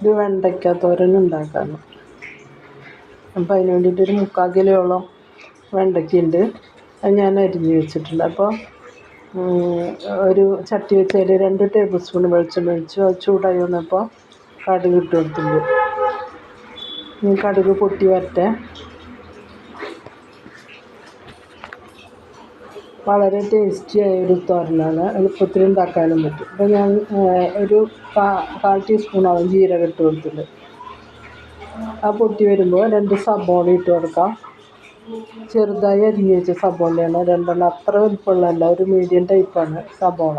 ഒരു വെണ്ടയ്ക്ക തോരൻ ഉണ്ടാക്കാണ്. അപ്പം അതിന് വേണ്ടിയിട്ട് ഒരു മുക്കാൽ കിലോയോളം വെണ്ടയ്ക്കയുണ്ട്. അത് ഞാൻ അരിഞ്ഞ് വെച്ചിട്ടുണ്ട്. അപ്പോൾ ഒരു ചട്ടി വെച്ച് രണ്ട് ടേബിൾ സ്പൂൺ വെളിച്ചെണ്ണ ഒഴിച്ചു. അത് ചൂടായി വന്നപ്പോൾ കടുക് ഇട്ട് കൊടുത്തിട്ടുണ്ട്. കടുക് പൊട്ടി വരട്ടെ. വളരെ ടേസ്റ്റിയായ ഒരു തോരനാണ്. എളുപ്പത്തിൽ ഉണ്ടാക്കാനും പറ്റും. അപ്പോൾ ഞാൻ ഒരു കാൽ ടീസ്പൂണോളം ജീരകം ഇട്ട് കൊടുത്തിട്ടുണ്ട് ആ പൊട്ടി വരുമ്പോൾ രണ്ട് സബോള ഇട്ട് കൊടുക്കാം. ചെറുതായി അരിഞ്ഞ് വെച്ച സബോളയാണ്. രണ്ടെണ്ണം അത്ര വലിപ്പമുള്ളതല്ല ഒരു മീഡിയം ടൈപ്പാണ് സബോള.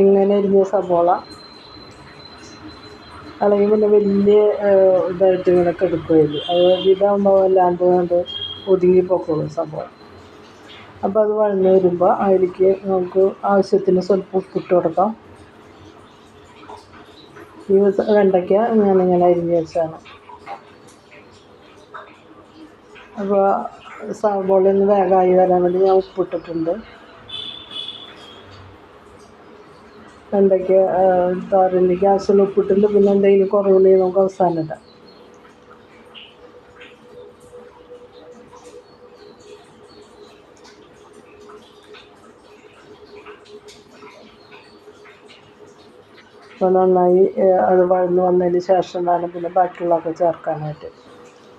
ഇങ്ങനെ അരിഞ്ഞ സബോള. അല്ലെങ്കിൽ പിന്നെ വലിയ ഇതായിട്ട് ഇങ്ങനെ കിടക്കുകയില്ല അത് ഇതാകുമ്പോൾ വല്ലാണ്ട് കണ്ട് ഒതുങ്ങി സംഭവം. അപ്പോൾ അത് വഴന്ന് വരുമ്പോൾ അതിലേക്ക് നമുക്ക് ആവശ്യത്തിന് സ്വല്പം ഉപ്പിട്ട് കൊടുക്കാം. ഈ വെണ്ടയ്ക്ക ഞാനിങ്ങനെ അരിഞ്ഞ് വെച്ചാണ്. അപ്പോൾ സവോള ഒന്ന് വേഗമായി വരാൻ വേണ്ടി ഞാൻ ഉപ്പിട്ടിട്ടുണ്ട്. വെണ്ടയ്ക്ക തോരനിലേക്ക് ആവശ്യമുള്ള ഉപ്പിട്ടിട്ട് പിന്നെ എന്തെങ്കിലും കുറവുണ്ടെങ്കിൽ നമുക്ക് അവസാനം ഇടാം അപ്പോൾ നന്നായി അത് വഴന്ന് വന്നതിന് ശേഷം വേണം പിന്നെ ബാക്കിയുള്ളതൊക്കെ ചേർക്കാനായിട്ട്.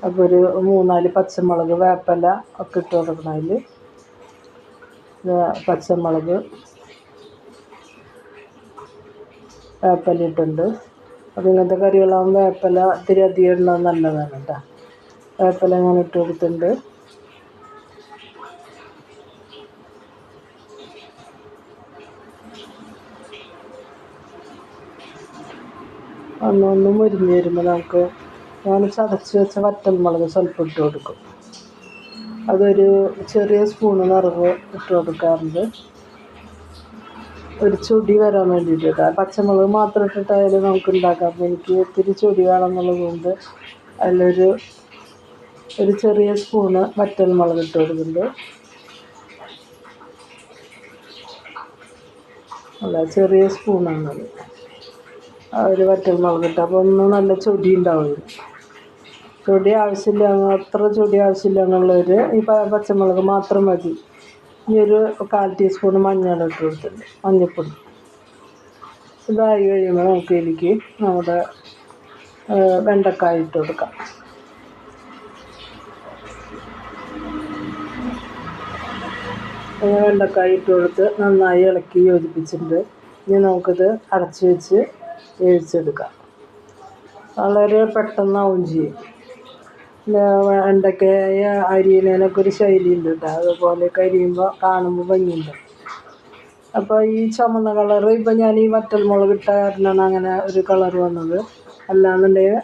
അപ്പോൾ ഒരു മൂന്നാൽ പച്ചമുളക് വേപ്പല ഒക്കെ ഇട്ട് കൊടുക്കണം അതിൽ പച്ചമുളക് വേപ്പില ഇട്ടുണ്ട് അപ്പോൾ ഇങ്ങനത്തെ കറികളാകുമ്പോൾ വേപ്പില ഇത്തിരി അധികം ഇടുന്നത് നല്ലതാണ് കേട്ടോ വേപ്പില ഞാൻ ഇട്ട് കൊടുത്തിട്ടുണ്ട്. ഒന്നൊന്ന് മുരിഞ്ഞ് വരുമ്പോൾ നമുക്ക് ഞാൻ ചതച്ച് വെച്ച വറ്റൽമുളക് സ്വല്പം ഇട്ട് കൊടുക്കും. അതൊരു ചെറിയ സ്പൂണ് നിറവ് ഇട്ട് കൊടുക്കാറുണ്ട്. ഒരു ചൊടി വരാൻ വേണ്ടിയിട്ട് പച്ചമുളക് മാത്രം ഇട്ടിട്ടായാലും നമുക്ക് ഉണ്ടാക്കാം എനിക്ക് ഒത്തിരി ചൊടി വേണമെന്നുള്ളത് കൊണ്ട് അതിലൊരു ഒരു ചെറിയ സ്പൂണ് വറ്റൽ മുളക് ഇട്ട് കൊടുക്കുന്നുണ്ട്. അല്ല ചെറിയ സ്പൂണാണത് ഒരു വറ്റൽമുളക് ഇട്ട്. അപ്പോൾ ഒന്ന് നല്ല ചൊടി ഉണ്ടാവും ചൊടി ആവശ്യമില്ല അത്ര ചൊടി ആവശ്യമില്ല എന്നുള്ളവർ ഈ പച്ചമുളക് മാത്രം മതി. ഈ ഒരു കാൽ ടീസ്പൂൺ മഞ്ഞൾ ഇട്ട് കൊടുത്തിട്ടുണ്ട്. മഞ്ഞൾപ്പൊടി ഇതായി കഴിയുമ്പോൾ നമുക്ക് ഇതിലേക്ക് നമ്മുടെ വെണ്ടക്കായ ഇട്ട് കൊടുക്കാം. വെണ്ടക്കായ ഇട്ട് കൊടുത്ത് നന്നായി ഇളക്കി യോജിപ്പിച്ചിട്ടുണ്ട്. ഇനി നമുക്കിത് അടച്ച് വെച്ച് വേവിച്ചെടുക്കാം. വളരെ പെട്ടെന്നാവും ചെയ്യും. വെണ്ടയ്ക്കായ അരിയുന്നതിനൊക്കെ ഒരു ശൈലി ഉണ്ട് അതുപോലെ അരിയുമ്പോൾ കാണുമ്പോൾ ഭംഗിയുണ്ട്. അപ്പോൾ ഈ ചുമന്ന കളർ ഇപ്പം ഞാൻ ഈ വറ്റൽ മുളക് ഇട്ട കാരണമാണ് അങ്ങനെ ഒരു കളർ വന്നത്. അല്ലാന്നുണ്ടെങ്കിൽ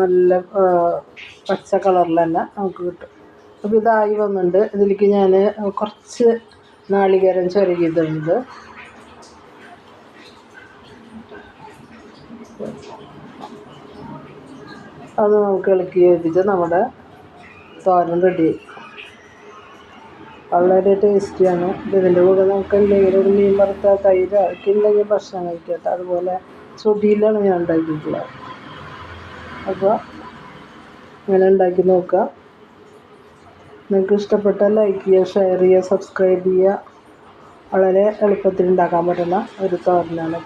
നല്ല പച്ച കളറിൽ തന്നെ നമുക്ക് കിട്ടും. അപ്പോൾ ഇതായി വന്നിട്ടുണ്ട്. ഇതിലേക്ക് ഞാൻ കുറച്ച് നാളികേരം ചിരകിയിട്ടുണ്ട് അത് നമുക്ക് ഇളക്കി യോജിപ്പിച്ച് നമ്മുടെ തോരൻ റെഡി വളരെ ടേസ്റ്റിയാണ് ഇതിന്റെ കൂടെ നമുക്ക് എന്തെങ്കിലും മീൻ വറുത്ത തൈര് ഒക്കെ ഉണ്ടെങ്കിൽ ഭക്ഷണം കഴിക്കട്ടെ. അതുപോലെ ചൊടിയിലാണ് ഞാൻ ഉണ്ടാക്കിയിട്ടുള്ളത്. അപ്പോൾ ഇങ്ങനെ ഉണ്ടാക്കി നോക്കുക നിങ്ങൾക്ക് ഇഷ്ടപ്പെട്ട ലൈക്ക് ചെയ്യുക ഷെയർ ചെയ്യുക സബ്സ്ക്രൈബ് ചെയ്യുക. വളരെ എളുപ്പത്തിൽ ഉണ്ടാക്കാൻ പറ്റുന്ന ഒരു തോരനാണ്.